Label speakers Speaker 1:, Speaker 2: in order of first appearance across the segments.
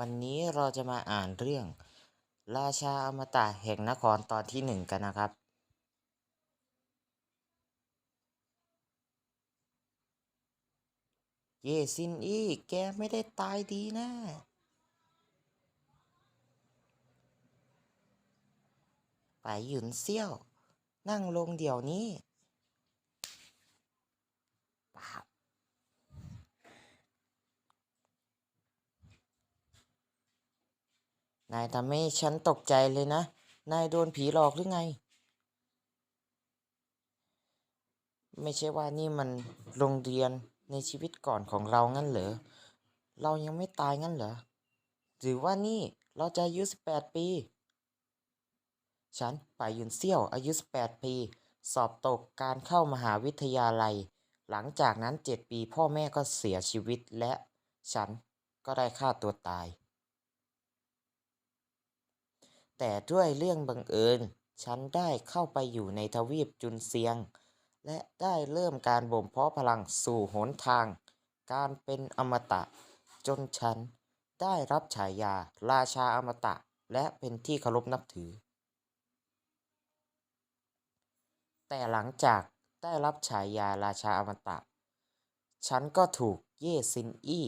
Speaker 1: วันนี้เราจะมาอ่านเรื่อง ราชาอมตะแห่งนครตอนที่หนึ่งกันนะครับ เยซินอี้แกไม่ได้ตายดีนะ ไปหยุนเซี่ยว นั่งลงเดี๋ยวนี้ปาบ นายทำให้ฉันตกใจเลยนะ นายโดนผีหลอกหรือไง ไม่ใช่ว่านี่มันโรงเรียนในชีวิตก่อนของเรางั้นเหรอ เรายังไม่ตายงั้นเหรอ หรือว่านี่เราจะอายุ 18 ปี ฉันป่ายยุนเซี่ยวอายุ 18 ปี สอบตกการเข้ามหาวิทยาลัย หลังจากนั้น 7 ปีพ่อแม่ก็เสียชีวิตและ ฉันก็ได้ฆ่าตัวตาย แต่ด้วยเรื่องบังเอิญ ฉันได้เข้าไปอยู่ในทวีปจุนเซียง และได้เริ่มการบ่มเพาะพลังสู่หนทาง การเป็นอมตะ จนฉันได้รับฉายาราชาอมตะและเป็นที่เคารพนับถือ แต่หลังจากได้รับฉายาราชาอมตะ ฉันก็ถูกเย่ซินอี้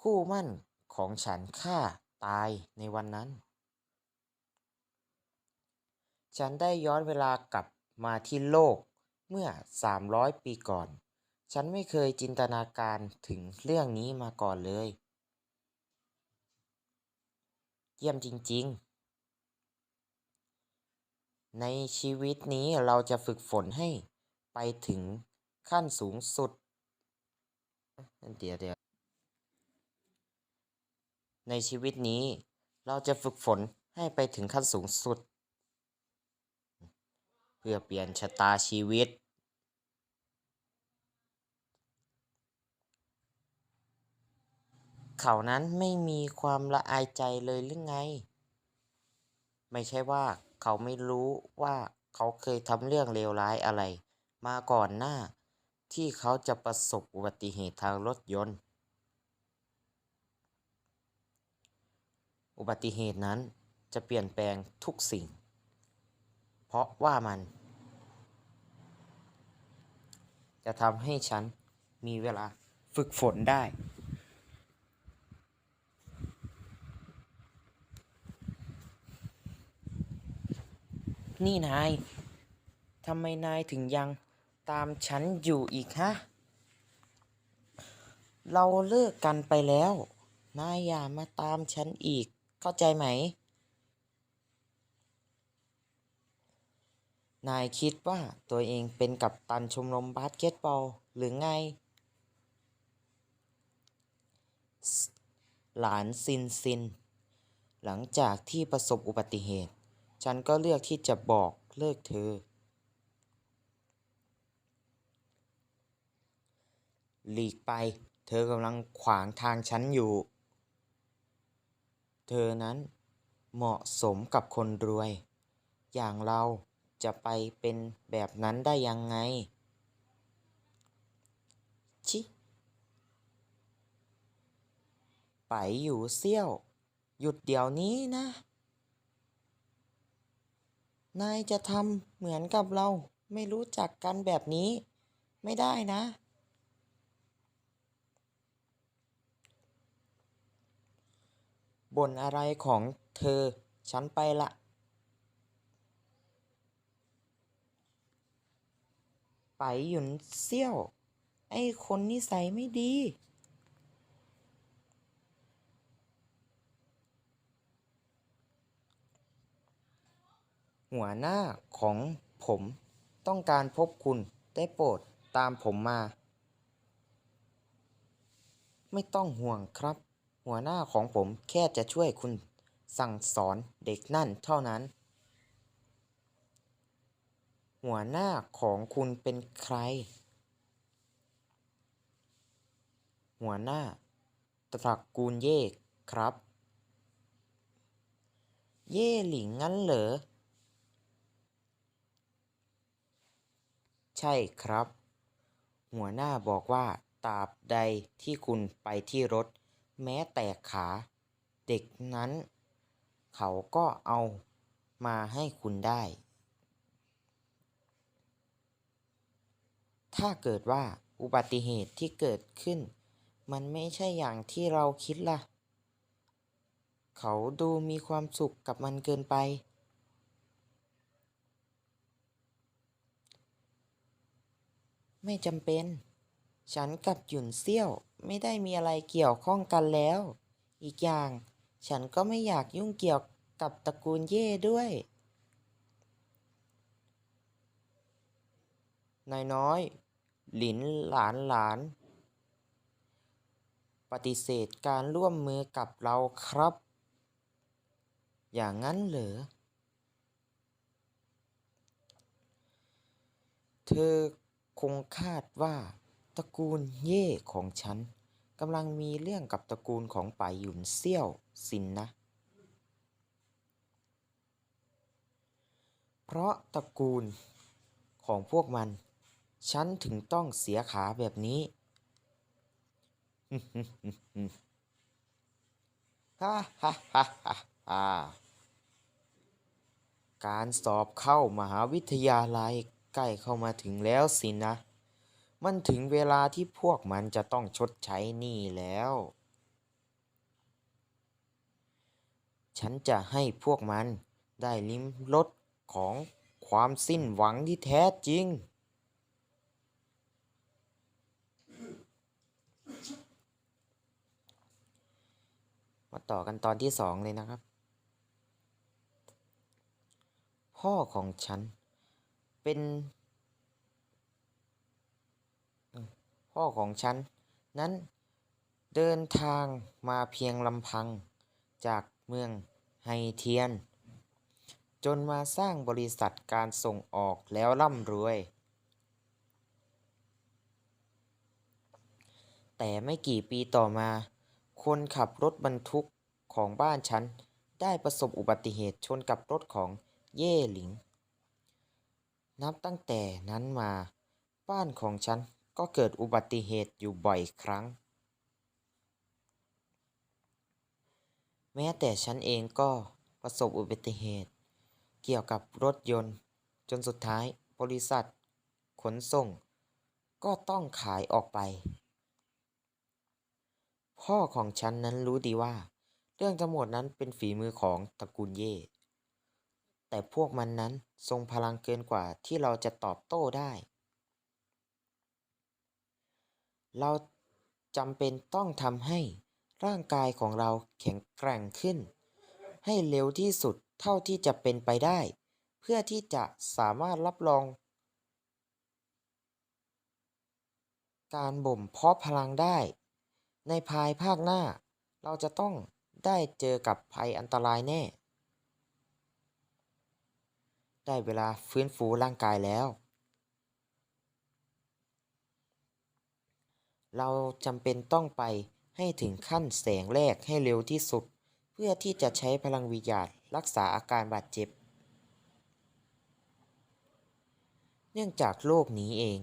Speaker 1: คู่มั่นของฉันฆ่า ตายในวันนั้น ฉันได้ย้อนเวลากลับมาที่โลกเมื่อ 300 ปีก่อน ฉันไม่เคยจินตนาการถึงเรื่องนี้มาก่อนเลย เยี่ยมจริง ๆ ในชีวิตนี้เราจะฝึกฝนให้ไปถึงขั้นสูงสุด เดี๋ยวเดี๋ยว ในชีวิตนี้ เราจะฝึกฝนให้ไปถึงขั้นสูงสุด เพื่อเปลี่ยนชะตาชีวิต เขานั้นไม่มีความละอายใจเลยหรือไง ไม่ใช่ว่าเขาไม่รู้ว่าเขาเคยทำเรื่องเลวร้ายอะไร มาก่อนหน้าที่เขาจะประสบอุบัติเหตุทางรถยนต์ อุบัติเหตุนั้นจะเปลี่ยนแปลงทุกสิ่ง เพราะว่ามัน จะทำให้ฉันมีเวลาฝึกฝนได้ นี่นาย ทำไมนายถึงยังตามฉันอยู่อีกฮะ เราเลิกกันไปแล้ว นายอย่ามาตามฉันอีก เข้าใจไหม นายคิดว่าตัวเองเป็นกัปตันชมรมบาสเกตบอลหรือไง หลานซินซิน หลังจากที่ประสบอุบัติเหตุ ฉันก็เลือกที่จะบอกเลิกเธอหลีกไป เธอกำลังขวางทางฉันอยู่ เธอนั้นเหมาะสมกับคนรวย อย่างเราจะไปเป็นแบบนั้นได้ยังไง ชิ ไปอยู่เซี่ยว หยุดเดี๋ยวนี้นะ นายจะทำเหมือนกับเราไม่รู้จักกันแบบนี้ ไม่ได้นะ บ่นอะไรของเธอ ฉันไปละไปหยุนเซี่ยว ไอ้คนนิสัยไม่ดี หัวหน้าของผมต้องการพบคุณได้โปรดตามผมมา ไม่ต้องห่วงครับ หัวหน้าของผมแค่จะช่วยคุณสั่งสอนเด็กนั่นเท่านั้น หัวหน้าของคุณเป็นใคร หัวหน้าตระกูลเย่ครับ เย่หลิงงั้นเหรอ ใช่ครับ หัวหน้าบอกว่าตราบใดที่คุณไปที่รถ แม้แต่ขา เด็กนั้น เขาก็เอามาให้คุณได้ ถ้าเกิดว่าอุบัติเหตุที่เกิดขึ้น มันไม่ใช่อย่างที่เราคิดล่ะ เขาดูมีความสุขกับมันเกินไป ไม่จำเป็น ฉันกับหยุนเซี่ยว ไม่ได้มีอะไรเกี่ยวข้องกันแล้ว อีกอย่าง ฉันก็ไม่อยากยุ่งเกี่ยวกับตระกูลเย่ด้วย นายน้อย หลินหลานหลาน ปฏิเสธการร่วมมือกับเราครับ อย่างนั้นเหรอ เธอคงคาดว่า ระกูลเย่ของฉันกำลังมีเรื่องกับตระกูลของป่ายหยุนเซี่ยวสินนะ เพราะตระกูลของพวกมัน ฉันถึงต้องเสียขาแบบนี้ฮ่าฮ่าฮ่าฮ่าฮ่าการสอบเข้ามหาวิทยาลัยใกล้เข้ามาถึงแล้วสินะ มันถึงเวลาที่พวกมันจะต้องชดใช้หนี้แล้ว ฉันจะให้พวกมันได้ลิ้มรสของความสิ้นหวังที่แท้จริง มาต่อกันตอนที่สองเลยนะครับ พ่อของฉันเป็น พ่อของฉัน นั้นเดินทางมาเพียงลำพังจากเมืองไฮเทียน จนมาสร้างบริษัทการส่งออกแล้วร่ำรวย แต่ไม่กี่ปีต่อมา คนขับรถบรรทุกของบ้านฉัน ได้ประสบอุบัติเหตุชนกับรถของเย่หลิง นับตั้งแต่นั้นมา บ้านของฉัน ก็เกิดอุบัติเหตุอยู่บ่อยครั้ง แม้แต่ฉันเองก็ประสบอุบัติเหตุ เกี่ยวกับรถยนต์ จนสุดท้ายบริษัท ขนส่ง ก็ต้องขายออกไป พ่อของฉันนั้นรู้ดีว่า เรื่องทั้งหมดนั้นเป็นฝีมือของตระกูลเย่แต่พวกมันนั้นทรงพลังเกินกว่าที่เราจะตอบโต้ได้ เราจำเป็นต้องทำให้ร่างกายของเราแข็งแกร่งขึ้น ให้เร็วที่สุดเท่าที่จะเป็นไปได้ เพื่อที่จะสามารถรับรอง การบ่มเพาะพลังได้ ในภายภาคหน้า เราจะต้องได้เจอกับภัยอันตรายแน่ ได้เวลาฟื้นฟูร่างกายแล้ว เราจำเป็นต้องไปให้ถึงขั้นแสงแรกให้เร็วที่สุด เพื่อที่จะใช้พลังวิญญาณรักษาอาการบาดเจ็บ เนื่องจากโลกนี้เอง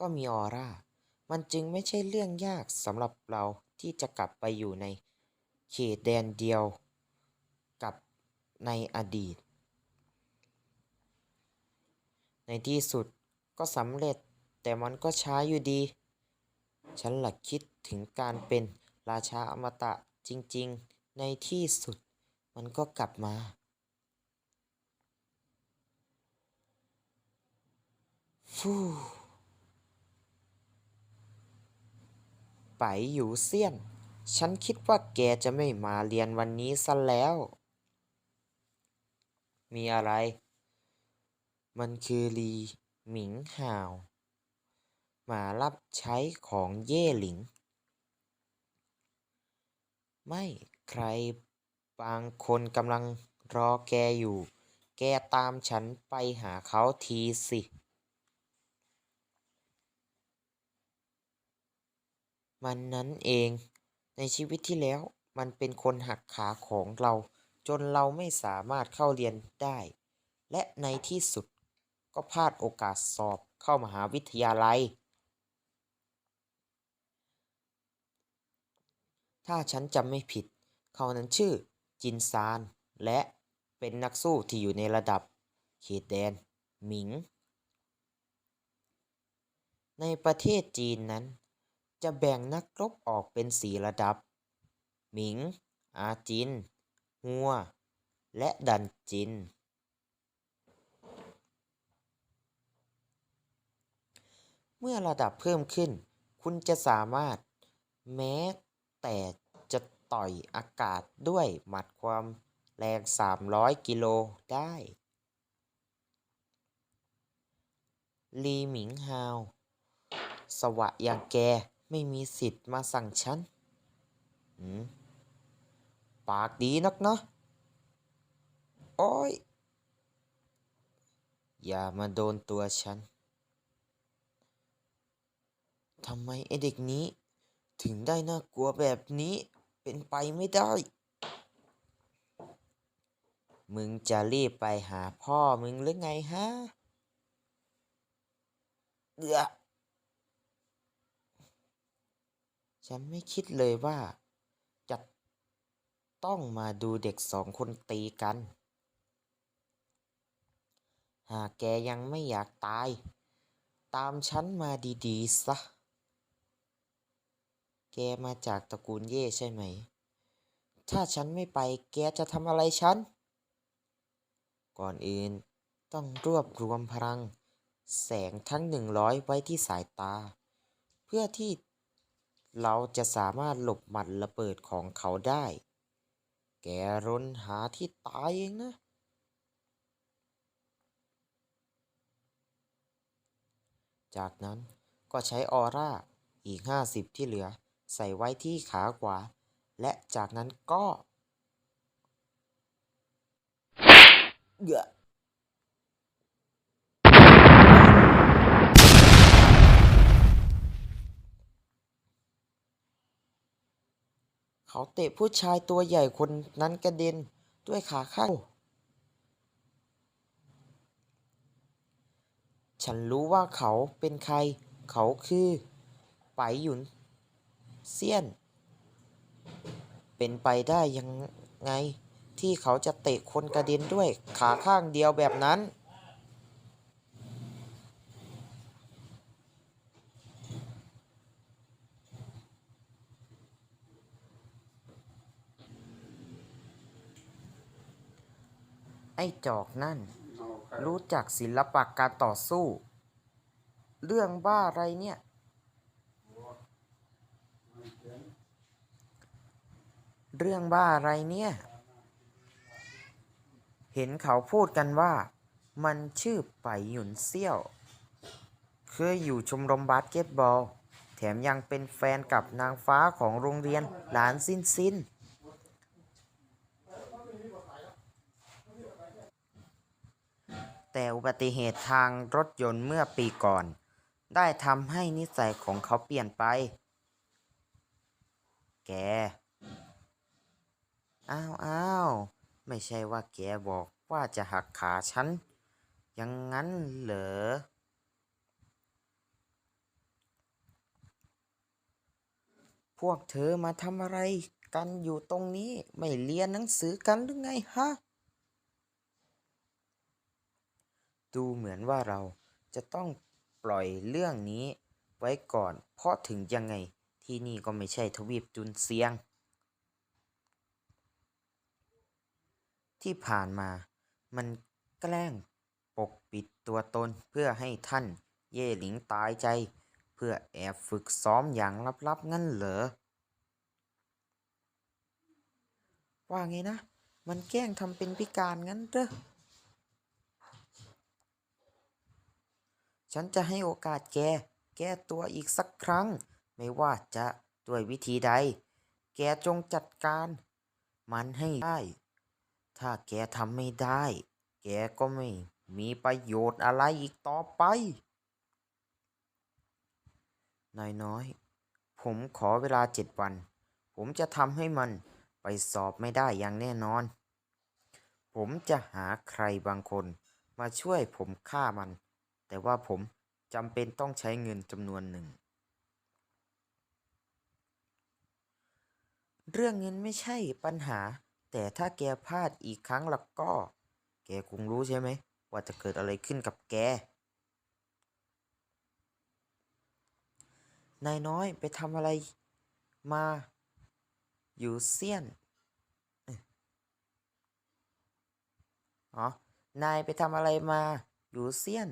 Speaker 1: ก็มีออร่า มันจึงไม่ใช่เรื่องยากสำหรับเราที่จะกลับไปอยู่ในเขตแดนเดียวกับในอดีต ในที่สุดก็สำเร็จแต่มันก็ช้าอยู่ดี ฉันหลักคิดถึงการเป็นราชาอมตะจริงๆ ในที่สุดมันก็กลับมา ฟูไปอยู่เซียน ฉันคิดว่าแกจะไม่มาเรียนวันนี้ซะแล้ว มีอะไร มันคือลีหมิงห่าว มารับใช้ของเย่หลิง ไม่ใครบางคนกำลังรอแกอยู่ แกตามฉันไปหาเขาทีสิ มันนั้นเอง ในชีวิตที่แล้วมันเป็นคนหักขาของเรา จนเราไม่สามารถเข้าเรียนได้ และในที่สุดก็พลาดโอกาสสอบเข้ามหาวิทยาลัย ถ้าฉันจำไม่ผิด เขานั้นชื่อจินซาน และเป็นนักสู้ที่อยู่ในระดับเขตแดน หมิง ในประเทศจีนนั้น จะแบ่งนักรบออกเป็นสีระดับ หมิง อาจินฮัว และดันจิน เมื่อระดับเพิ่มขึ้น คุณจะสามารถแม้ แต่จะต่อยอากาศด้วยหมัดความแรง 300 กิโลได้ ลีหมิงฮาว สวะอย่างแกไม่มีสิทธิ์มาสั่งฉันหืมปากดีนักเนาะโอ้ย อย่ามาโดนตัวฉัน ทำไมไอเด็กนี้ ถึงได้น่ากลัวแบบนี้เป็นไปไม่ได้ มึงจะรีบไปหาพ่อมึงหรือไงฮะเอือฉันไม่คิดเลยว่า จะต้องมาดูเด็กสองคนตีกัน หากแกยังไม่อยากตาย ตามฉันมาดี ๆ ซะ แกมาจากตระกูลเย่ใช่ไหม ถ้าฉันไม่ไปแกจะทำอะไรฉัน ก่อนอื่นต้องรวบรวมพลัง แสงทั้งหนึ่งร้อยไว้ที่สายตา เพื่อที่เราจะสามารถหลบหมัดระเบิดของเขาได้ แกร้นหาที่ตายเองนะ จากนั้นก็ใช้ออร่าอีก 50 ที่เหลือ ใส่ไว้ที่ขาขวา และจากนั้นก็เอื้อเขาเตะผู้ชายตัวใหญ่คนนั้นกระเด็นด้วยขาข้าง ฉันรู้ว่าเขาเป็นใคร เขาคือ ไปหยุน เซียน เป็นไปได้ยังไงที่เขาจะเตะคนกระเด็นด้วยขาข้างเดียวแบบนั้น ไอ้จอกนั่น รู้จักศิลปะการต่อสู้ เรื่องบ้าอะไรเนี่ย เรื่องบ้าอะไรเนี่ย เห็นเขาพูดกันว่า มันชื่อไปหยุนเซี่ยว เคยอยู่ชมรมบาสเกตบอล แถมยังเป็นแฟนกับนางฟ้าของโรงเรียนหลานซินซินแต่อุบัติเหตุทางรถยนต์เมื่อปีก่อน ได้ทำให้นิสัยของเขาเปลี่ยนไป แก อ้าวอ้าวไม่ใช่ว่าแกบอกว่าจะหักขาฉันยังงั้นเหรอ พวกเธอมาทำอะไรกันอยู่ตรงนี้ไม่เรียนหนังสือกันหรือไงฮะ ดูเหมือนว่าเราจะต้องปล่อยเรื่องนี้ไว้ก่อน เพราะถึงยังไงที่นี่ก็ไม่ใช่ทวีปจุนเซียง ที่ผ่านมา มันแกล้งปกปิดตัวตนเพื่อให้ท่านเย่หลิงตายใจ เพื่อแอบฝึกซ้อมอย่างลับๆงั้นเหรอ ว่าไงนะ มันแกล้งทำเป็นพิการงั้นเหรอฉันจะให้โอกาสแก แก้ตัวอีกสักครั้ง ไม่ว่าจะด้วยวิธีใด แกจงจัดการ มันให้ได้ ถ้าแกทำไม่ได้ แกก็ไม่มีประโยชน์อะไรอีกต่อไป นายน้อย ผมขอเวลาเจ็ดวัน ผมจะทำให้มันไปสอบไม่ได้อย่างแน่นอน ผมจะหาใครบางคนมาช่วยผมฆ่ามัน แต่ว่าผมจำเป็นต้องใช้เงินจำนวนหนึ่ง เรื่องเงินไม่ใช่ปัญหา แต่ถ้าแกพลาดอีกครั้งแล้วก็ แกคงรู้ใช่ไหม ว่าจะเกิดอะไรขึ้นกับแก นายน้อยไปทำอะไรมา อยู่เซียนเอ้ยอ๋อ นายไปทำอะไรมา อยู่เซียน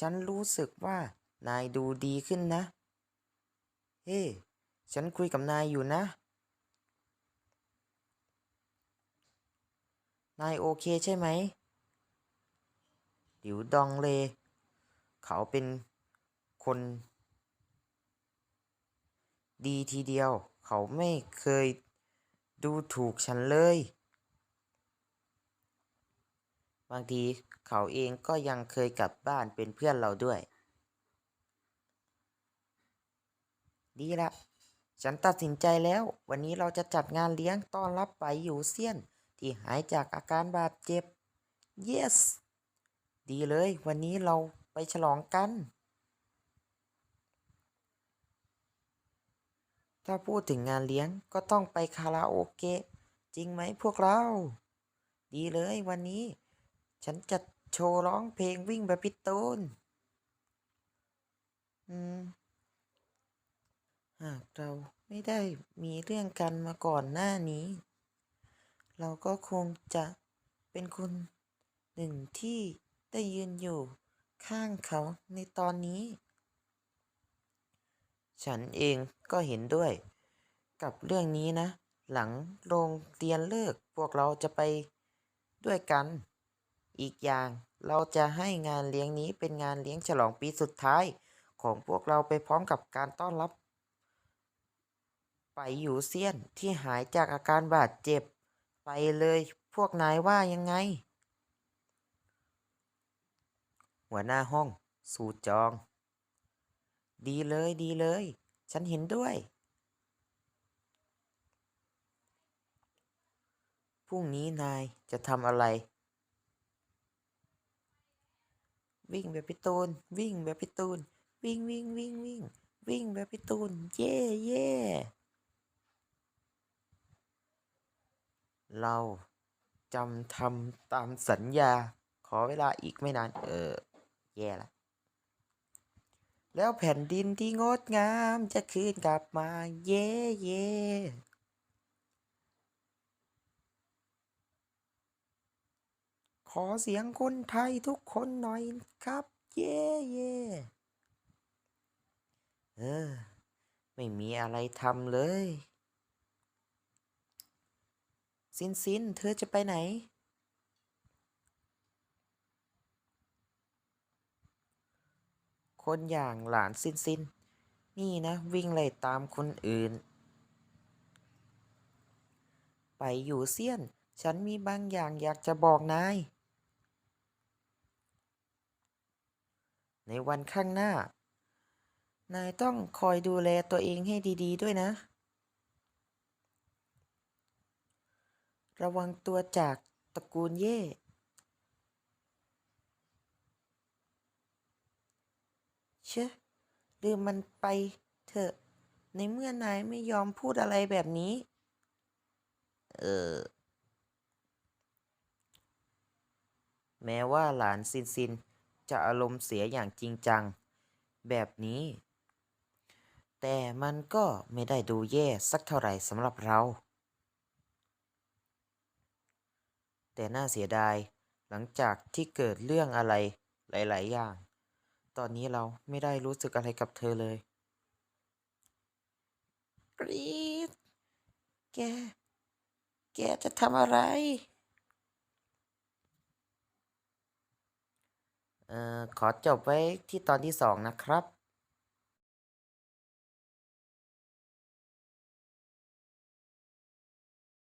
Speaker 1: ฉันรู้สึกว่านายดูดีขึ้นนะ เฮ้ ฉันคุยกับนายอยู่นะ นายโอเคใช่ไหมหลิวดองเล เขาเป็นคน ดีทีเดียว เขาไม่เคยดูถูกฉันเลย บางทีเขาเองก็ยังเคยกลับบ้านเป็นเพื่อนเราด้วย ดีละ ฉันตัดสินใจแล้ว วันนี้เราจะจัดงานเลี้ยงต้อนรับไปอยู่เซียน ที่หายจากอาการบาดเจ็บ yes ดีเลย วันนี้เราไปฉลองกัน ถ้าพูดถึงงานเลี้ยงก็ต้องไปคาราโอเกะ จริงไหมพวกเรา ดีเลยวันนี้ ฉันจะโชว์ร้องเพลงวิ่งแบบพี่ตูนอืมหากเราไม่ได้มีเรื่องกันมาก่อนหน้านี้ เราก็คงจะเป็นคนหนึ่งที่ได้ยืนอยู่ข้างเขาในตอนนี้ ฉันเองก็เห็นด้วย กับเรื่องนี้นะ หลังโรงเรียนเลิกพวกเราจะไปด้วยกัน อีกอย่างเราจะให้งานเลี้ยงนี้เป็นงานเลี้ยงฉลองปีสุดท้ายของพวกเราไปพร้อมกับการต้อนรับ ไปอยู่เซียนที่หายจากอาการบาดเจ็บ ไปเลยพวกนายว่ายังไง หัวหน้าห้อง สูจอง ดีเลยดีเลย ฉันเห็นด้วย พรุ่งนี้นายจะทำอะไร วิ่งแบบพี่ตูน วิ่งแบบพี่ตูน วิ่งวิ่งวิ่งวิ่งวิ่งแบบพี่ตูน เย่เย่ เราจำทำตามสัญญา ขอเวลาอีกไม่นาน เออ แย่ละ แล้วแผ่นดินที่งดงามจะคืนกลับมา เย่เย่ขอเสียงคนไทยทุกคนหน่อยครับ เย่เย่เออ ไม่มีอะไรทำเลย ซินซินเธอจะไปไหน คนอย่างหลานซินซิน นี่นะวิ่งไล่ตามคนอื่น ไปอยู่เซียน ฉันมีบางอย่างอยากจะบอกนาย ในวันข้างหน้า นายต้องคอยดูแลตัวเองให้ดี ๆ ด้วยนะ ระวังตัวจากตระกูลเย่ เชะลืมมันไปเถอะ ในเมื่อนายไม่ยอมพูดอะไรแบบนี้ เออ แม้ว่าหลานซินซินจะอารมณ์เสียอย่างจริงจัง แบบนี้ แต่มันก็ไม่ได้ดูแย่สักเท่าไหร่สำหรับเรา แต่น่าเสียดายหลังจากที่เกิดเรื่องอะไรหลาย ๆ อย่าง ตอนนี้เราไม่ได้รู้สึกอะไรกับเธอเลย กรีดแก แกจะทำอะไร เอ่อ ขอจบไว้ที่ตอนที่สองนะครับ